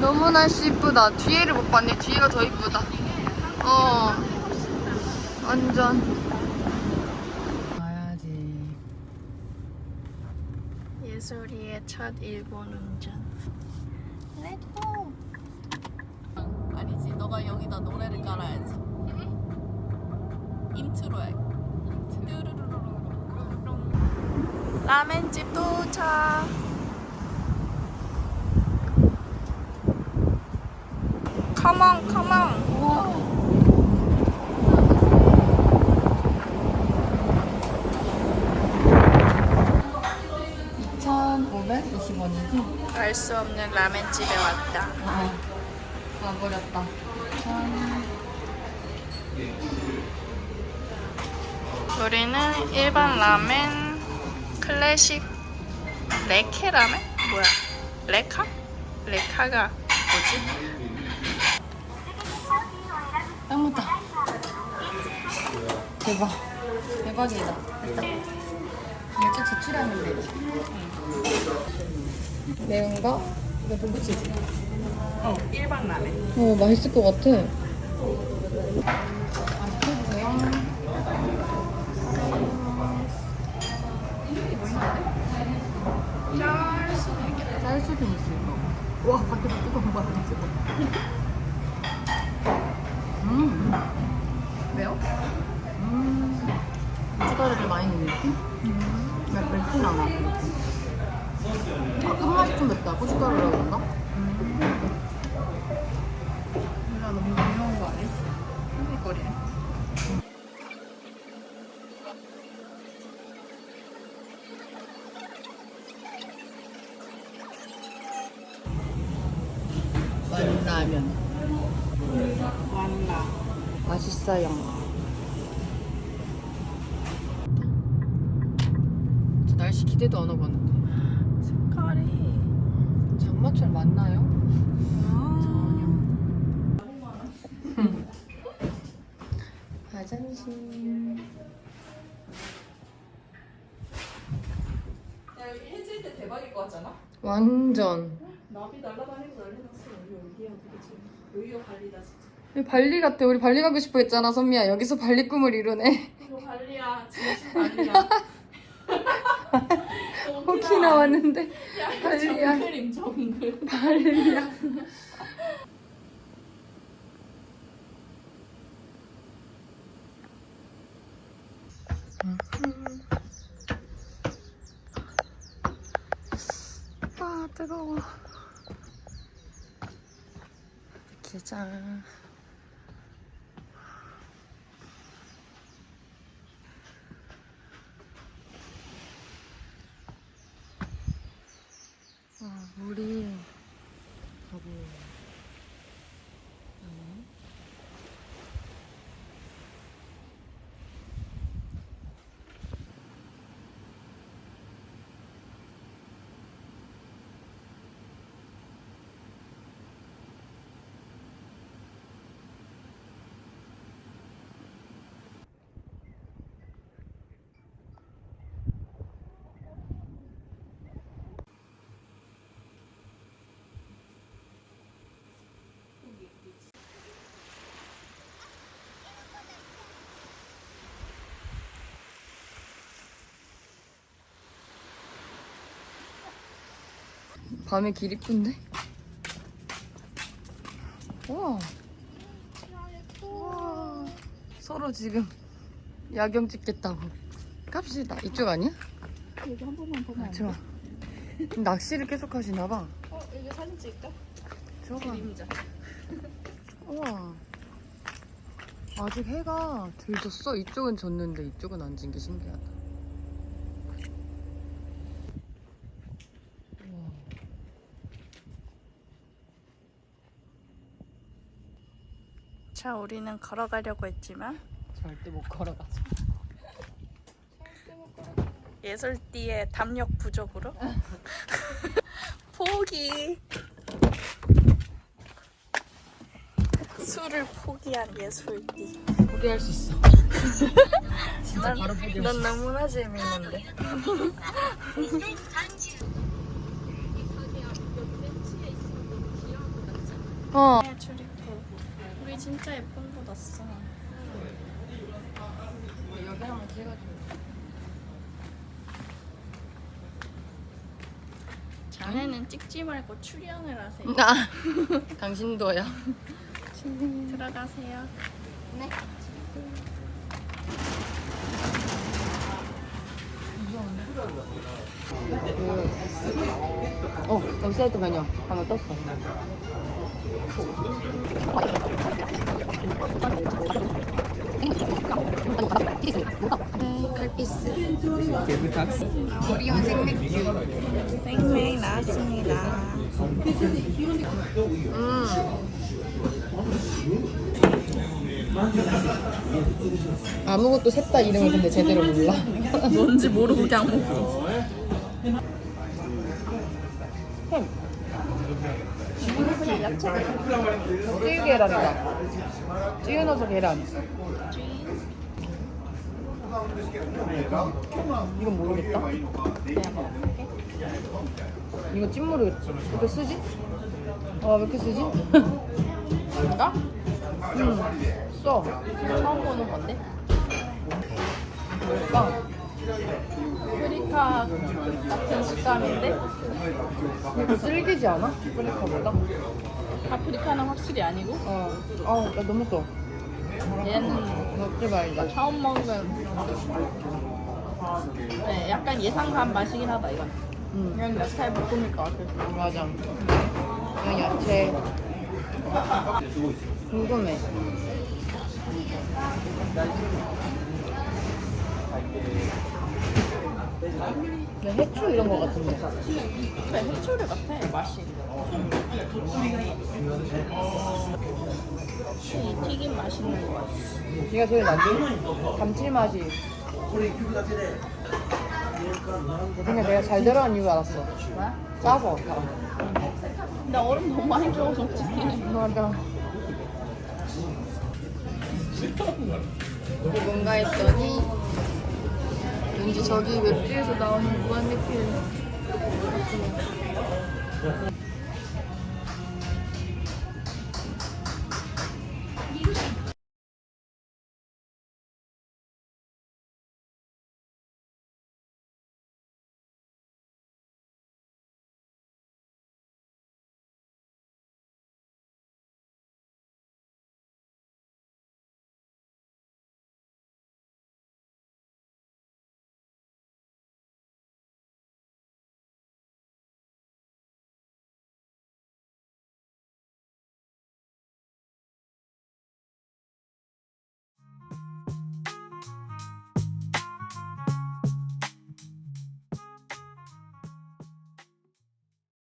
너무 날씨 이쁘다. 뒤에를 못 봤네. 뒤에가 더 이쁘다. 어. 완전. 가야지. 예솔이의 첫 일본 운전. 렛고. 아니지. 너가 여기다 노래를 깔아야지. 인트로야. 라멘집 도착. 컴온 컴온. 2,520원이지? 알수 없는 라멘집에 왔다. 아, 와버렸다. 우리는 일반 라멘, 클래식, 레케 라멘? 뭐야? 레카? 레카가 뭐지? 딱 맞다. 대박. 대박이다. 제출하면 돼. 매운 거? 이거 도부치지? 어, 일반 라멘. 어, 맛있을 것 같아. 짤 수도 있어. 와, 밖에서 뜨거운 거 같아. 음. 매워? 음. 고춧가루를 많이 넣는 느낌? 음. 맵, 맵진 않아. 아, 끝맛이 좀 맵다. 고춧가루라고 그런가? 누나 너무 무서운 거 아니야? 흥미거리네. 완라면. 완라. 맛있어요. 저 날씨 기대도 안 하고 왔는데. 색깔이. 장마철 맞나요? 화장실. 야, 여기 해질 때 대박일 것 같잖아? 완전. 나비 날아다니고 난리 났어. 여기 어디야 도대체. 여기가 발리다 진짜. 여기 발리 같아. 우리 발리 가고 싶어 했잖아, 선미야. 여기서 발리 꿈을 이루네. 이거 발리야. 진심 발리야. 호키 나 왔는데 발리야. 정글임 정글. 발리야. 아 뜨거워. 게장. 아 물이 바보. 밤에 길 이쁜데? 우와. 우와. 서로 지금 야경 찍겠다고. 갑시다. 이쪽 아니야? 여기 한 번만 보면 아, 좋아. 낚시를 계속 하시나 봐. 어, 여기 사진 찍을까? 저가. 그림자. 우와. 아직 해가 덜 졌어. 이쪽은 졌는데 이쪽은 안 진 게 신기하다. 우와. 자, 우리는 걸어가려고 했지만 절대 못 걸어가죠. 예술띠의 담력 부족으로 포기. 술을 포기한 예술띠. 포기할 수 있어. 진짜 난, 바로 포기할 난수 있어. 너무나 재밌는데. 어. 우리 진짜 예쁜 거 났어. 여기 한번 찍어줘. 자네는 찍지 말고 출연을 하세요. 아, 당신도요. 들어가세요. 어, 웹사이트 메뉴 방금 떴어. 네, 칼피스. 우리온 생맥주. 생맥 나왔습니다. 음. 아무것도 셋 다 이름을 근데 제대로 몰라. 뭔지 모르고 그냥 먹고. 햄. 찌유 계란이다. 찌유 넣어서 계란. 이건 모르겠다. 이거 찐 모르겠지. 왜 이렇게 쓰지? 아, 왜 이렇게 쓰지? 뭔가? 음, 써. 처음 보는 건데? 뭘까? 프리카 같은 식감인데? 이거 질기지 않아? 프리카보다? 파프리카는 확실히 아니고 어. 아, 나 너무 써. 얘는 먹지 말자. 처음 먹으면 네, 약간 예상한 맛이긴 하다 이건. 응, 그냥 내 스타일 볶음일 것 같아. 맞아. 그냥 야채. 궁금해. 근데 해초 이런 거 같은데. 그래 해초류 같아 맛이. 이 튀김 맛있는 거 같아. 얘가 제일 낫지? 감칠맛이. 그냥 내가 잘 들어간 이유 알았어. 뭐야? 짜서. 근데 얼음 너무 많이 줘서 솔직히. 맞아. 이게 뭔가 했더니 왠지 저기 웹툰에서 나오는 무한 리필 같은